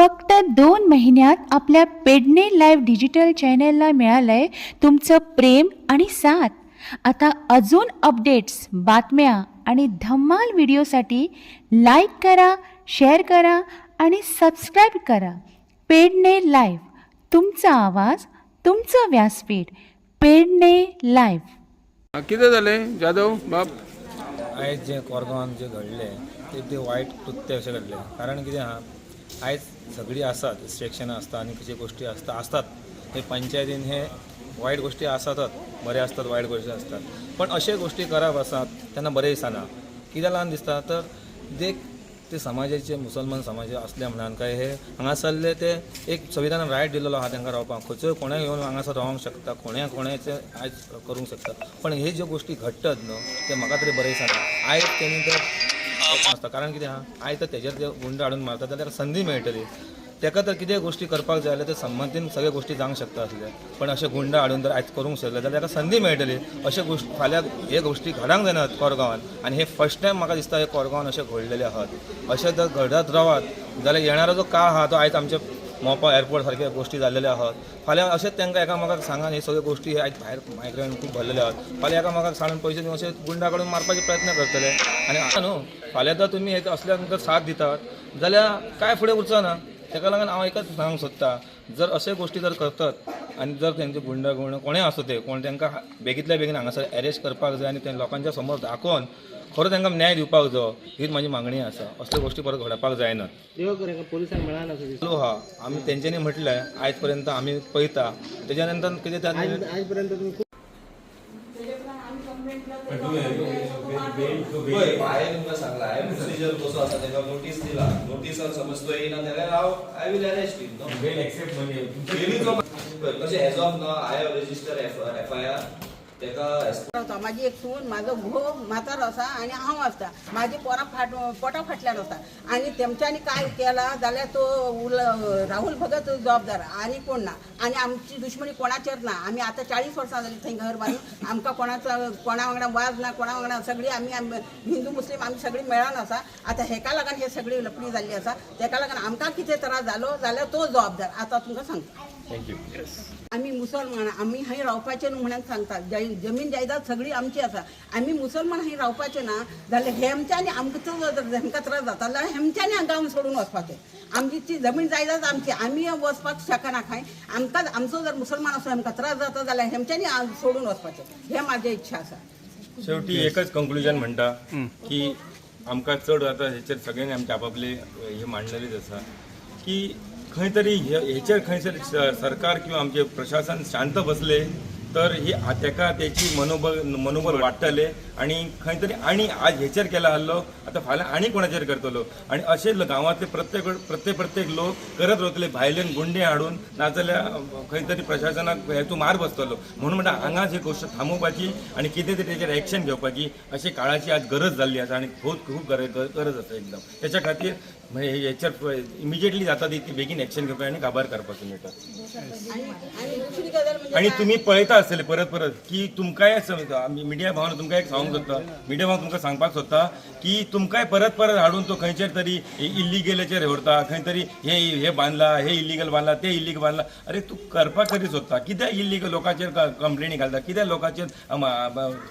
फक्त दोन महिन्यात आपल्या पेडणे लाईव्ह डिजिटल चॅनेलला मिळालंय तुमचं प्रेम आणि साथ. आता अजून अपडेट्स बातम्या आणि धम्माल व्हिडिओसाठी लाईक करा शेअर करा आणि सबस्क्राईब करा. पेडणे लाईव्ह तुमचा आवाज तुमचं व्यासपीठ पेडणे लाईव्ह. हा, कितें जालें जाधव बाब आयज जे कोरगांवान जे घडले ते ते वायट कृत्य अशें घडले. कारण कितें आहा आयज सगळीं आसात रिस्ट्रिक्शनां आसता आनी कशी गोश्टी आसता आसतात हे पंचायतीन हे वायट गोश्टी आसातच बरे आसतात वायट गोश्टी आसतात पण अशे गोश्टी करप आसात तेन्ना बरें दिसना कित्याक लागून दिसता तर जे ते समाजाचे मुसलमान समाज असल्या म्हणान काय हे हांगासरले ते एक संविधानान रायट दिलेलो आहा तांकां रावपाक. खंयचोय कोणें येवन हांगासर रावंक शकता कोण्या कोणाचे आयज करूंक शकता. पण हे ज्यो गोश्टी घडटात न्हू ते म्हाका तरी बरें दिसना आयज तेणी तर आसता कारण कितें आहा आयज तर तेजेर जे गुंड हाडून मारता जाल्यार संदी मेळटली तेका तर कितें गोश्टी करपाक जाय जाल्यार ते संबंधीन सगळे गोश्टी जावंक शकता आसले पण अशे गुंड हाडून जर आयज करूंक शकले जाल्यार ताका संदी मेळटली अशे गोश्ट फाल्यां हे गोश्टी घडांक जायनात कोरगांवान आनी हे फर्स्ट टायम म्हाका दिसता हे कोरगांवान अशें घडलेले आहात. अशें जर घडत रावात जाल्यार येणारो जो काळ आहा तो आयज आमचे मोपा एअरपोर्ट सारख्या गोश्टी जाल्लेले आहात. फाल्यां अशेंच तांकां एकामेकाक सांगान हे सगळ्यो गोश्टी हे आयज भायर मायग्रेंट खूब भरलेले आहात. फाल्यां एकामेकाक सांगून पयशे दिवन अशे गुंडाकडून मारपाचे प्रयत्न करतले. आनी आता न्हू फाल्यां जर तुमी हे असल्याक जर साथ दितात. जाल्यार काय फुडें उरचो ना? ताका लागून हांव एकच सांगूंक सोदतां जर अशे गोश्टी जर करतात आनी जर तेंचे गुंडा गुण कोणें आसूं ते कोण त्यांना बेगींतल्या बेगीन हांगासर अरेस्ट करपाक जाय आनी त्या लोकांच्या समोर दाखोवन खरो तांकां न्याय दिवपाक जाय हीच म्हाजी मागणी आसा असल्यो गोश्टी परत घडपाक जायनात. देव करें पोलिसांक मेळना चालू आहा आमी तेंच्यांनी म्हटलें आयज पर्यंत आमी पळयता तेच्या नंतर कितें आयज पर्यंत तुम्ही खूप होय हांवें तुमकां सांगला हांवें प्रोसिजर कसो आसा तेका नोटीस दिला. नोटीसान समज तो येयना जाल्यार हांव I will arrest him no bail except म्हणजे बेलीचो पळय कशें age of no I have register F I R माझी एक सून माझो घोव म्हातारो आसा आनी हांव आसता माझी पोरां फाट पोटा फाटल्यान आसता आनी तेमच्यांनी काय केला जाल्यार तो उल राहुल भगत जबाबदार आनी कोण ना. आनी आमची दुश्मनी कोणाचेर ना. आमी आतां चाळीस वर्सां जाली थंय घर बांदून आमकां कोणाचो कोणा वांगडा वाज ना कोणा वांगडा सगळी आमी हिंदू मुस्लीम आमी सगळी मेळोन आसा आतां हेका लागून हे सगळी लपडी जाल्ली आसा तेका लागून आमकां कितें त्रास जालो जाल्यार तो जबाबदार. आतां तुमकां सांगता. आमी मुसलमान आमी हांगा रावपाचे न्हू म्हणून सांगता जै- जमीन जायदाद सगळी आमची आसा. आमी मुसलमान हांगा रावपाचे ना जाल्यार हेमच्यांनी आमकां हेमकां त्रास जाता. जाल्यार हेमच्यांनी गांव सोडून वचपाचें आमची ती जमीन जायदाद आमची. आमी वचपाक शकना खंय. आमकां आमचो जर मुसलमान असो आमकां त्रास जाता जाल्यार हेमच्यांनी सोडून वचपाचें हे म्हाजें इच्छा आसा. शेवटी एकच कंक्लुजन म्हणटा की आमकां चड आतां हेचेर सगळ्यांनी आमचे आपापले हे मांडलेलेच आसा की खंय तरी हे- हेचेर खंयसर स- सरकार किंवा आमचे प्रशासन शांत बसले. तर ही तेका त्याची मनोबल मनोबल वाडटले आणि खंय तरी आणि आज हेचेर केला हल्लो आता फाल्यां आणि कोणाचेर करतलो आणि अशे गांवांतले प्रत्येक प्रत्येक प्रत्येक लोक करत वतले भायल्यान गुंडे हाडून नाजाल्यार खंय तरी प्रशासनाक हेतू मार बसतलो म्हणून म्हणटा हांगाच ही गोश्ट थांबोवपाची आणि कितें तरी तेचेर एक्शन घेवपाची अशी काळाची आज गरज जाल्ली आसा आणि खूब खूब गरज आसा एकदम. त्याच्या खातीर हेचेर इमिजिएटली जाता तितकी बेगीन एक्शन घेवपाक आनी काबार करपाचो मेळटा आनी आनी? तुम्ही पळयता आसतले परत परत की तुमकांय सम- आमी मिडिया भावन तुमकां एक सांगूंक सोदता. मिडिया भावन तुमकां सांगपाक सोदता की तुमकांय परत परत हाडून तो खंयचेर तरी इल्लिगलाचेर व्हरता खंय तरी हे हे बांदला हे इल्लिगल बांदला ते इल्लिगल बांदला अरे तूं करपाक तरी सोदता? कित्याक इल्लिगल लोकांचेर कंप्लेनी घालता? कित्याक लोकांचेर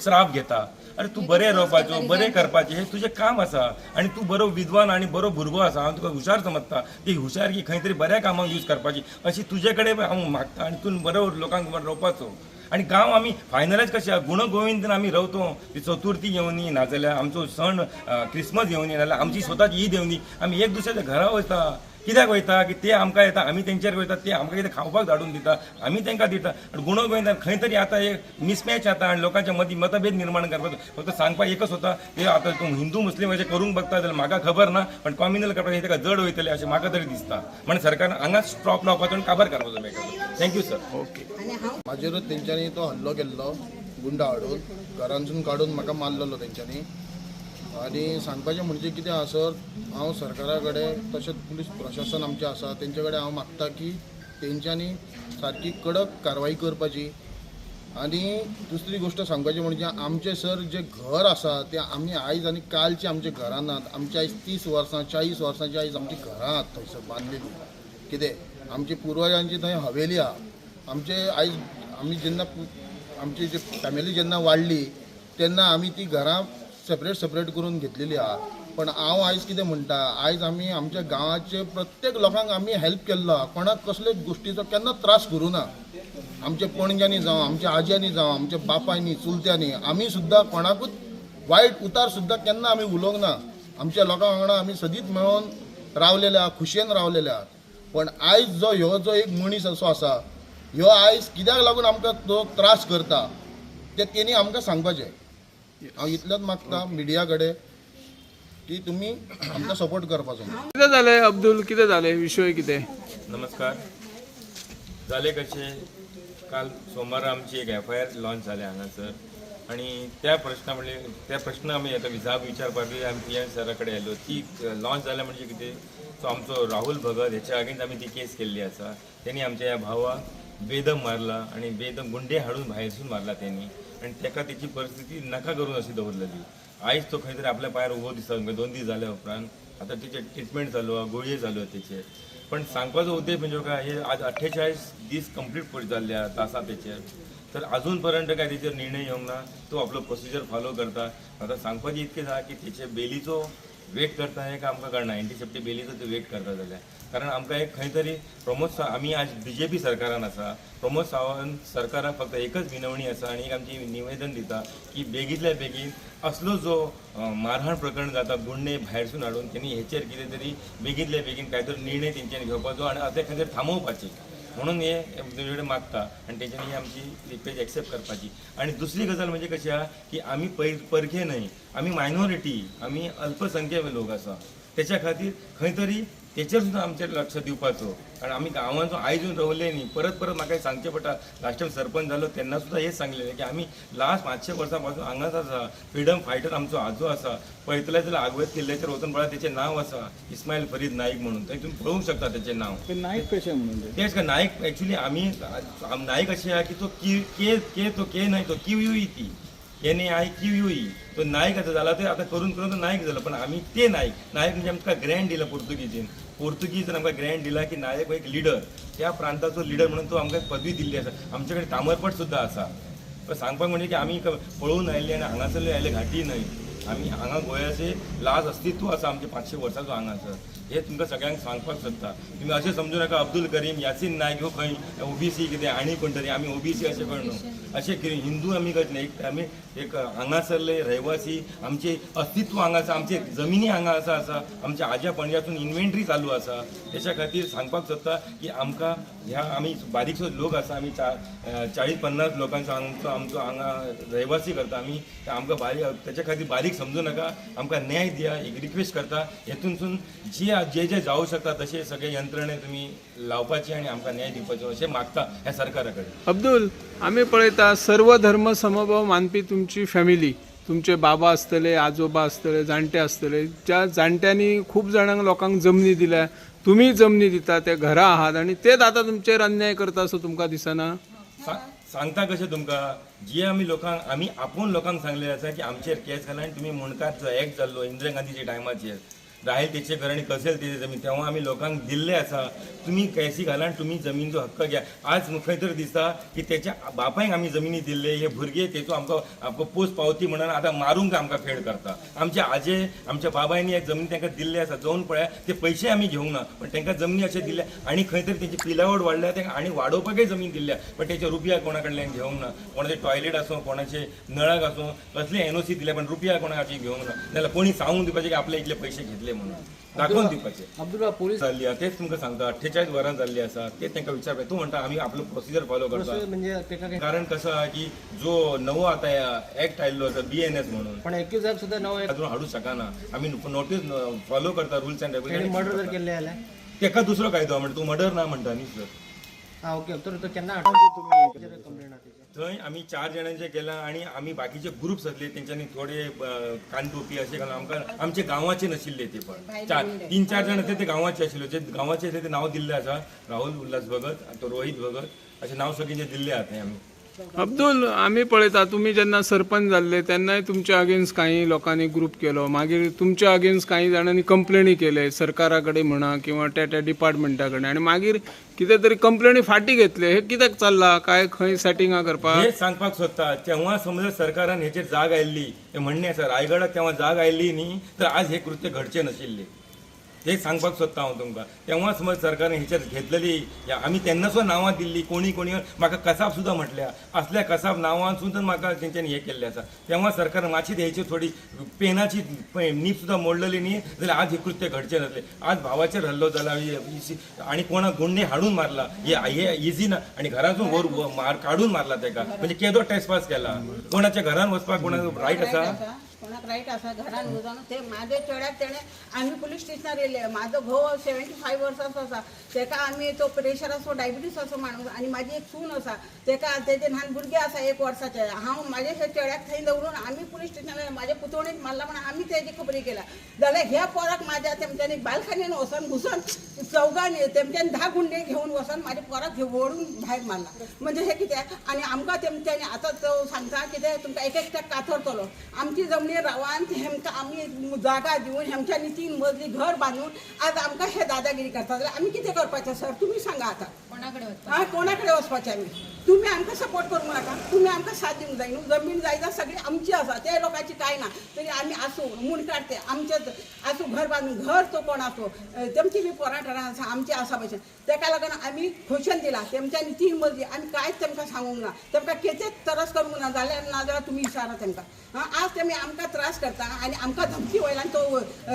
श्राप घेता? अरे तू बरें रावपाचो बरें करपाचें हें तुजें काम आसा आनी तू बरो विद्वान आनी बरो भुरगो आसा हांव तुका हुशार समजता. ती हुशारकी खंय तरी बऱ्या कामांक यूज करपाची. अशी तुजे कडेन हांव मागता आनी तूं बरो लोकांक रोवपाचो आणि गांव आमी फायनलायज कशें आहा गुण गोविंदान आमी रावतो. ती चतुर्थी येवनी नाजाल्यार आमचो सण क्रिसमस येवनी नाजाल्यार आमची स्वताची ईद येवनी आमी एक दुसऱ्याच्या घरा वयता कित्याक वयता? की ते आमकां येता आमी तेंचेर वयता ते आमकां कितें खावपाक धाडून दिता आमी तांकां दिता. आनी गुण गोविंदान खंय तरी आतां एक मिसमॅच जाता आनी लोकांच्या मदीं मतभेद निर्माण करपाचो. फक्त सांगपाक एकच होता की आतां तूं हिंदू मुस्लीम अशें करूंक बघता जाल्यार म्हाका खबर ना पण कॉम्युनल करपाक हे ताका जड वयतले अशें म्हाका तरी दिसता. म्हणजे सरकारान हांगाच स्टॉप लावपाचो आनी काबार करपाचो मेळटा. थँक्यू सर हांव म्हाजेरूच तेंच्यांनी तो हल्लो केल्लो गुंड हाडून घरांतसून काडून म्हाका मारलेलो तेंच्यांनी. आनी सांगपाचें म्हणजे कितें आसत हांव सरकारा कडेन तशेंच पुलीस प्रशासन आमचें आसा तेंचे कडेन हांव मागता की तेंच्यांनी सारकी कडक कारवाई करपाची. आनी दुसरी गोश्ट सांगपाची म्हणजे आमचें सर जे घर आसा तें आमी आयज आनी कालचे आमचे घरां नात आमच्या आयज तीस वर्सां चाळीस वर्सांची आयज आमची घरां आहात थंयसर बांदलेली कितें? आमची पुर्वजांची थंय हवेली आहा आमचे आयज आमी जेन्ना आमची जी फॅमिली जेन्ना वाडली तेन्ना आमी ती घरां सेपरेट सेपरेट करून घेतलेली आहा पण हांव आयज कितें म्हणटा आयज आमी आमच्या गांवाचे प्रत्येक लोकांक आमी हेल्प केल्लो आहा. कोणाक कसलेच गोश्टीचो केन्ना त्रास करूं ना. आमच्या पणज्यांनी जावं आमच्या आज्यांनी जावं आमच्या बापायनी चुलत्यांनी. आमी सुद्दां कोणाकूच वायट उतार सुद्दां केन्ना आमी उलोवंक ना. आमच्या लोकां वांगडा आमी सदींच मेळोन रावलेले आहात खुशयेन रावलेले आहात. पण आयज जो ह्यो जो एक मनीस असो आसा ह्यो आयज कित्याक लागून आमकां तो त्रास करता ते तेणी आमकां सांगपाचें. हांव इतलेंच मागता मिडिया कडेन की तुमी आमकां सपोर्ट करपाचो कितें जालें अब्दुल? कितें जालें विशय कितें? नमस्कार. जाले कशें काल सोमारा आमची एक एफ आय आर लॉन्च जाले हांगासर आणि त्या प्रश्ना म्हणजे त्या प्रश्न आमी आतां विजाग विचारपाक आमी पी एम सरा कडेन आयलो ती लॉन्च जाल्या म्हणजे कितें? सो आमचो राहुल भगत हेच्या अगेन्स्ट आमी ती केस केल्ली आसा तेणी आमच्या ह्या भावाक बेदम मारला आणि बेदम गुंडे हाडून भायरसून मारला त्यांनी. आणि तेका त्याची परिस्थिती नाका करून अशी दवरलेली आयज तो खंय तरी आपल्या पायार उबो दिसता दोन दीस जाल्या हो, उपरांत आता त्याचे ट्रिटमेंट चालू आहे गोळये चालू आहे त्याचे. पण सांगपाचो उद्देश म्हणजे काय हे आज अठ्ठेचाळीस दीस कंप्लीट पड जाल्ले तासा तेचेर तर अजूनपर्यंत काय तेचेर निर्णय येवंक ना तो आपलो प्रोसिजर फॉलो करता. आता सांगपाचें इतकें झा की तेचे बेलीचो वेट करता हे का आमकां कळना एंटी सेफ्टी बेलीचो ते वेट करता जाल्यार कारण आमकां एक खंय तरी प्रमोद सा आमी आज बी जे पी सरकारान आसा प्रमोद सावंत सरकाराक फक्त एकच विनवणी आसा आनी एक आमची निवेदन दिता की बेगीतल्या बेगीन असलो जो मारहाण प्रकरण जाता गुंडे भायरसून हाडून त्यांनी हेचेर कितें तरी बेगीतल्या बेगीन काय तरी निर्णय तेंच्यांनी घेवपाचो आनी ते खंय तरी म्हणून हे तुजे कडेन मागता आनी त्याच्याने ही आमची रिक्वेस्ट एक्सेप्ट करपाची. आनी दुसरी गजाल म्हणजे कशी आहा की आमी पै परखे न्हय आमी मायनॉरिटी आमी अल्पसंख्य लोक आसा त्याच्या खातीर खंय तरी तेचेर सुद्दां आमचेर लक्ष दिवपाचो कारण आमी गांवांचो आयज येवन रावले न्ही. परत परत म्हाका सांगचें पडटा लास्ट टायम सरपंच जालो तेन्ना सुद्दां हेच सांगलेलें की आमी लास्ट पांचशे वर्सां पासून हांगाच आसा फ्रिडम फायटर आमचो आजो आसा पळयतले जाल्यार आगवेत किल्ल्याचेर वचून पळय तेचें नांव आसा इस्माईल फरीद नाईक म्हणून. थंय तुमी पळोवंक शकता तेचें नांव. नाईक कशें म्हणून तेच का ऍक्च्युली आम्ही आम- नायक अशी आहे की तो की के के तो के नाही तो किव यू ती. N A I Q U E तो नायक झाला ते आता करून करून तो नायक झाला. पण आम्ही ते नायक नायक म्हणजे आमकां ग्रँड दिला पोर्तुगीजीन. पोर्तुगीज आमकां ग्रँड दिला की नायक एक लिडर त्या प्रांताचो लिडर म्हणून तो आमकां पदवी दिल्ली आसा आमचे कडेन तामरपट सुद्दां आसा पण सांगपाक म्हणजे की आमी पळून पळोवन आयले आनी हांगासरले आयले घाटी न्हय आमी हांगा गोंयाचे लाज अस्तित्व आसा आमचे पांचशे वर्साचो हांगासर. हे तुमकां सगळ्यांक सांगपाक सोदता. तुमी अशें समजू नाका अब्दुल करीम यासीन नायक ह्यो खंय ओबीसी कितें आनी कोण तरी आमी ओबीसी अशें कळ्ळ न्हू अशें कितें हिंदू आमी न्ही एक आमी एक हांगासरले रहिवासी आमचे अस्तित्व हांगा आसा आमचे जमिनी हांगा आसा आसा. आमच्या आज्या पणज्यातून इन्व्हेंटरी चालू आसा. तेच्या खातीर सांगपाक सोदता की आमकां ह्या आमी बारीकसो लोक आसा आमी चा चाळीस पन्नास लोकांचो आमचो आमचो हांगा रहिवासी करता आमी आमकां बारीक तेच्या खातीर बारीक समजू नाका. आमकां न्याय दिया एक रिक्वेस्ट करता. हेतूनसून जे जे जे जावं शकता तशे सगळे यंत्रणे तुमी लावपाचे आनी आमकां न्याय दिवपाचो अशें मागता ह्या सरकारा कडेन अब्दुल आमी पळयता सर्व धर्म समभाव मानपी तुमची फॅमिली तुमचे बाबा आसतले आजोबा आसतले जाणटे आसतले ज्या जाणट्यांनी खूब जाणांक लोकांक जमनी दिल्या तुमी जमनी दिता ते घरा आहात आनी तेच आतां तुमचेर अन्याय करता असो तुमकां दिसना. सांगता कशें तुमकां? जे आमी लोकांक आमी आपूण लोकांक सांगलेलें आसा की आमचेर केस घाला आनी तुमी म्हणटात जो एक्ट जाल्लो इंदिरा गांधीच्या टायमाचेर राहील तेचे घर कसेल तेचे जमीन. तेव्हा आम्ही लोकांक दिल्ले आसा तुम्ही कैसी घालान तुम्ही तुमी जमिनीचो हक्क घ्या. आज खंय तर दिसता की त्याच्या बापायक आमी जमिनी दिल्ले हे भुरगे तेचो आमकां आमकां पोस्ट पावती म्हणून आतां मारूंक आमकां फेड करता. आमचे आजे आमच्या बाबायनी एक जमीन तांकां दिल्ले आसा. जावन पळया ते पयशे आमी घेवंक ना. पण तांकां जमनी अशें दिल्या. आनी खंय तरी तेची पिलावड वाडल्या तांकां आनी वाडोवपाकय जमीन दिल्या. पण तेचे रुपया कोणा कडल्यान घेवंक ना. कोणाचे टॉयलेट आसूं कोणाचे नळाक आसूं कसले एनओसी दिल्या पण रुपया कोणाची घेवंक ना. जाल्यार कोणी सांगून दिवपाचे की आपले इतले पयशे घेतले. म्हणून. दाखोवन दिवपाचे अब्दुल बाब पोलीस जाल्ली आहा. तेच तुमकां सांगता. अठ्ठेचाळीस वरां जाल्ली आसा तेच तांकां विचारता तूं म्हणटा आमी आपलो प्रोसिजर फॉलो करता. म्हणजे तेका कारण कसं आहे की जो नवो आता ऍक्ट आयल्लो आसा बी एन एस म्हणून. पण एक्युजाक सुद्धा नवं एक अजून हाडू शकना. आमी नोटीस फॉलो करता रुल्स अँड तेणी मर्डर जर रेग्युलेशन केले जाल्यार तेका दुसरो कायदो म्हणजे तूं मर्डर ना म्हणटा न्ही सर हा ओके. तर तो केन्ना हाडून तुम्ही थंय आमी चार जाणांचे केला आणि आमी बाकीचे ग्रुप्स आसले तेंच्यांनी थोडे कानटोपी अशे घालून आमकां आमचे गांवाचे नाशिल्ले ते पण. चार तीन चार जाण ते ते गांवाचे आशिल्ले जे गांवाचे आसले ते नांव दिल्ले आसा राहुल उल्हास भगत तो रोहित भगत अशें नांव सगळें जे दिल्ले आहा थंय आमी अब्दुल आम्ही पळयता तुम्ही जेन्ना सरपंच जाल्ले तेन्नाय तुमच्या अगेन्स्ट काही लोकांनी ग्रुप केलो. मागीर तुमच्या अगेन्स्ट काही जाणांनी कंप्लेनी केले. सरकारा कडेन म्हणा किंवा त्या त्या डिपार्टमेंटा कडेन आनी मागीर कितें तरी कंप्लेनी फाटी घेतले. हे कित्याक चल्ला? काय खंय सेटिंगां करपाक हेच सांगपाक सोदता. तेव्हा समजा सरकारान हेचेर जाग आयिल्ली. हे म्हणणे आसा रायगडाक तेव्हा जाग आयिल्ली न्ही तर आज हे कृत्य घडचे नाशिल्ले. हे सांगपाक सोदता हांव तुमकां तेव्हा समज सरकारान हेचेर घेतलेली आमी तेन्ना सुद्दां नांवां दिल्ली कोणी कोणी म्हाका कसाब सुद्दां म्हटल्या. असल्या कसाब नांवां सुद्दां म्हाका तेंच्यांनी हे केल्लें आसा तेव्हा सरकारान मातशी हेची थोडी पेनाची नीप सुद्दां मोडलेली न्ही जाल्यार आज हे कृत्य घडचें नासलें. आज भावाचेर हल्लो जाला आनी कोणाक कोणा गुंडे हाडून मारला हे हे ना आनी घरासून वर काडून मार मारला तेका म्हणजे केदो टेस्ट पास केला. कोणाच्या घरान वचपाक कोणाक रायट आसा कोणाक राईट असा घरान वचून ते माझे चेड्याक तेणे आम्ही पोलीस स्टेशनार येयले म्हाजो घोव सेव्हन्टी फायव्ह वर्साचो आसा तेका आमी तो प्रेशर असो डायबिटीस असो माणूस आनी म्हाजी एक सून आसा तेका तेजे ल्हान भुरगे आसा एक वर्साचे हांव म्हाजे चेड्याक थंय दवरून आमी पुलीस स्टेशनार म्हाजे पुतोणीक मारला म्हणून आमी तेजी खबरी केल्या जाल्यार ह्या पोराक म्हाज्या तेमच्यांनी बालखान्यान वचोन घुसोन चौगांनी तेमच्यांनी धा गुंडे घेवन वचोन म्हाज्या पोराक घेवन भायर मारला. म्हणजे हे कितें आनी आमकां तेमच्यांनी आतां तो सांगता कितें तुमकां एक एकट्याक कातरतलो आमची जमनीर रावान हेमकां आमी जागा दिवन हेमच्यांनी तीन मजली घर बांदून आज आमकां हे दादागिरी करता जाल्यार आमी कितें करपाचें सर? तुमी सांगा आतां. हा कोणा कडेन वचपाचें आमी तुमी आमकां सपोर्ट करूंक नाका. तुमी आमकां साथ दिवंक जाय न्हू जमीन जायदाद सगळी आमची आसा ते लोकांची कांय ना तरी आमी आसूं म्हूण काडटे आमचेच आसूं घर बांदून घर तो कोण आसूं तेमची बी पोरां टोरां आसा आमची आसा भशेन तेका लागून आमी खोशन दिला. तेमच्यांनी तीन मजली आमी कांयच तेमकां सांगूंक ना? तेमकां कितेंच तरस करूंक ना? जाल्यार ना जाल्यार तुमी विचारा तेमकां आज तेमी आमकां त्रास करता आनी आमकां धमकी वयल्यान तो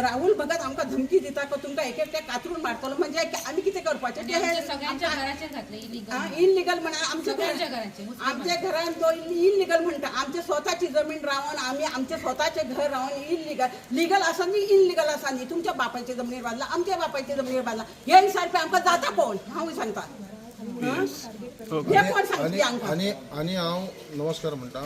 राहुल भगत आमकां धमकी दिता को तुमकां एक एकट्या कातरून मारतलो? म्हणजे आमी कितें करपाचें? तें इलिगल इनलिगल म्हणा. आमच्या आमच्या घरान तो इनलिगल म्हणटा आमच्या स्वताची जमीन रावन आम्ही आमचे स्वताचे घर रावन इनलिगल लिगल आसा न्ही इनलिगल आसा न्ही तुमच्या बापायच्या जमनीर बांदला आमच्या बापायच्या जमनीर बांदला हे हिसारपे आमकां जाता कोण? हांव सांगता हा? कोण आणि आणि हांव नमस्कार म्हणटा